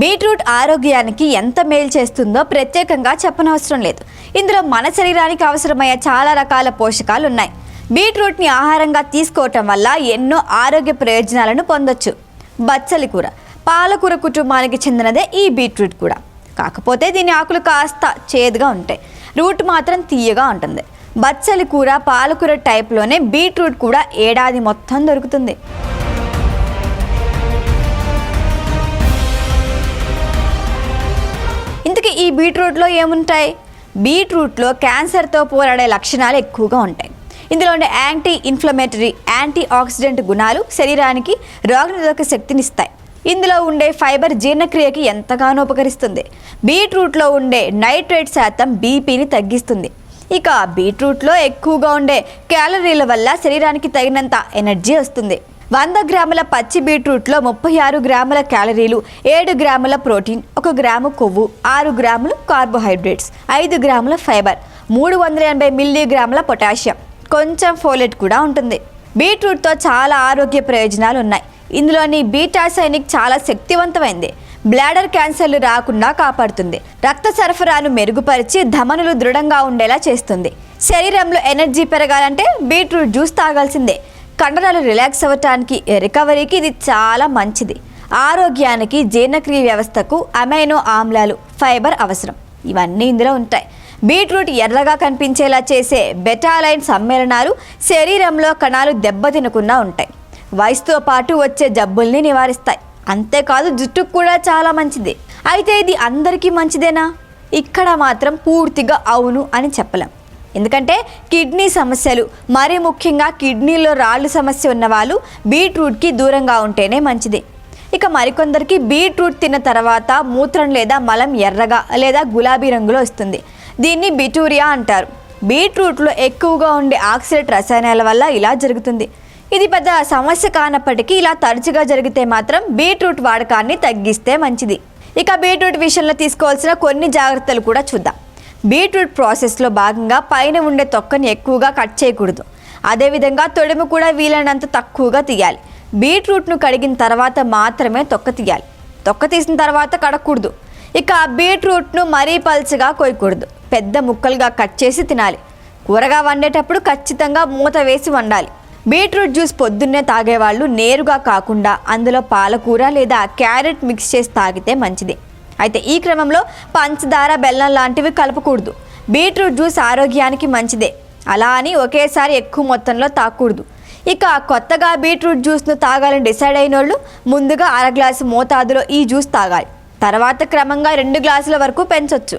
Beetroot ఆరోగ్యానికి ఎంత మేలు చేస్తుందో ప్రత్యేకంగా చెప్పనవసరం లేదు. ఇందులో మన శరీరానికి అవసరమయ్యే చాలా రకాల పోషకాలు ఉన్నాయి బీట్రూట్ని ఆహారంగా తీసుకోవటం వల్ల ఎన్నో ఆరోగ్య ప్రయోజనాలను పొందొచ్చు. బచ్చలి కూర పాలకూర కుటుంబానికి చెందినదే ఈ బీట్రూట్ కూడా కాకపోతే దీని ఆకులు కాస్త చేదుగా ఉంటాయి. రూట్ మాత్రం తీయగా ఉంటుంది. బచ్చలి కూర పాలకూర టైప్లోనే బీట్రూట్ కూడా ఏడాది మొత్తం దొరుకుతుంది. ఈ బీట్రూట్లో ఏముంటాయి? బీట్రూట్లో క్యాన్సర్తో పోరాడే లక్షణాలు ఎక్కువగా ఉంటాయి. ఇందులో ఉండే యాంటీ ఇన్ఫ్లమేటరీ యాంటీ ఆక్సిడెంట్ గుణాలు శరీరానికి రోగనిరోధక శక్తినిస్తాయి. ఇందులో ఉండే ఫైబర్ జీర్ణక్రియకి ఎంతగానో ఉపకరిస్తుంది. బీట్రూట్లో ఉండే నైట్రేట్ శాతం బీపీని తగ్గిస్తుంది. ఇక బీట్రూట్లో ఎక్కువగా ఉండే క్యాలరీల వల్ల శరీరానికి తగినంత ఎనర్జీ వస్తుంది. వంద గ్రాముల పచ్చి బీట్రూట్లో ముప్పై ఆరు గ్రాముల క్యాలరీలు ఏడు గ్రాముల ప్రోటీన్ ఒక గ్రాము కొవ్వు ఆరు గ్రాములు కార్బోహైడ్రేట్స్ ఐదు గ్రాముల ఫైబర్ మూడు వందల ఎనభై మిల్లీగ్రాముల పొటాషియం. కొంచెం ఫోలెట్ కూడా ఉంటుంది. బీట్రూట్తో చాలా ఆరోగ్య ప్రయోజనాలు ఉన్నాయి. ఇందులోని బీటాసైనిక్ చాలా శక్తివంతమైంది. బ్లాడర్ క్యాన్సర్లు రాకుండా కాపాడుతుంది. రక్త సరఫరాను మెరుగుపరిచి ధమనులు దృఢంగా ఉండేలా చేస్తుంది. శరీరంలో ఎనర్జీ పెరగాలంటే బీట్రూట్ జ్యూస్ తాగాల్సిందే. కండరాలు రిలాక్స్ అవ్వటానికి రికవరీకి ఇది చాలా మంచిది. ఆరోగ్యానికి జీర్ణక్రియ వ్యవస్థకు అమైనో ఆమ్లాలు ఫైబర్ అవసరం. ఇవన్నీ ఇందులో ఉంటాయి. బీట్రూట్ ఎర్రగా కనిపించేలా చేసే బెటాలైన్ సమ్మేళనాలు శరీరంలో కణాలు దెబ్బతినకుండా ఉంటాయి. వయసుతో పాటు వచ్చే జబ్బుల్ని నివారిస్తాయి. అంతేకాదు జుట్టుకు కూడా చాలా మంచిది. అయితే ఇది అందరికీ మంచిదేనా? ఇక్కడ మాత్రం పూర్తిగా అవును అని చెప్పలేం. ఎందుకంటే కిడ్నీ సమస్యలు మరీ ముఖ్యంగా కిడ్నీలో రాళ్ళు సమస్య ఉన్న వాళ్ళు బీట్రూట్కి దూరంగా ఉంటేనే మంచిది. ఇక మరికొందరికి బీట్రూట్ తిన్న తర్వాత మూత్రం లేదా మలం ఎర్రగా లేదా గులాబీ రంగులో వస్తుంది. దీన్ని బిటూరియా అంటారు. బీట్రూట్లో ఎక్కువగా ఉండే ఆక్సిడెంట్ రసాయనాల వల్ల ఇలా జరుగుతుంది. ఇది పెద్ద సమస్య కానప్పటికీ ఇలా తరచుగా జరిగితే మాత్రం బీట్రూట్ వాడకాన్ని తగ్గిస్తే మంచిది. ఇక బీట్రూట్ విషయంలో తీసుకోవాల్సిన కొన్ని జాగ్రత్తలు కూడా చూద్దాం. బీట్రూట్ ప్రాసెస్లో భాగంగా పైన ఉండే తొక్కని ఎక్కువగా కట్ చేయకూడదు. అదేవిధంగా తొడుము కూడా వీలైనంత తక్కువగా తీయాలి. బీట్రూట్ను కడిగిన తర్వాత మాత్రమే తొక్క తీయాలి. తొక్క తీసిన తర్వాత కడకూడదు ఇక బీట్రూట్ను మరీ పల్చగా కోయకూడదు. పెద్ద ముక్కలుగా కట్ చేసి తినాలి. కూరగా వండేటప్పుడు ఖచ్చితంగా మూత వేసి వండాలి. బీట్రూట్ జ్యూస్ పొద్దున్నే తాగేవాళ్ళు నేరుగా కాకుండా అందులో పాలకూర లేదా క్యారెట్ మిక్స్ చేసి తాగితే మంచిది. అయితే ఈ క్రమంలో పంచదార బెల్లం లాంటివి కలపకూడదు. బీట్రూట్ జ్యూస్ ఆరోగ్యానికి మంచిదే. అలా అని ఒకేసారి ఎక్కువ మొత్తంలో తాకూడదు. ఇక కొత్తగా బీట్రూట్ జ్యూస్ను తాగాలని డిసైడ్ అయిన వాళ్ళు ముందుగా అర గ్లాసు మోతాదులో ఈ జ్యూస్ తాగాలి. తర్వాత క్రమంగా రెండు గ్లాసుల వరకు పెంచొచ్చు.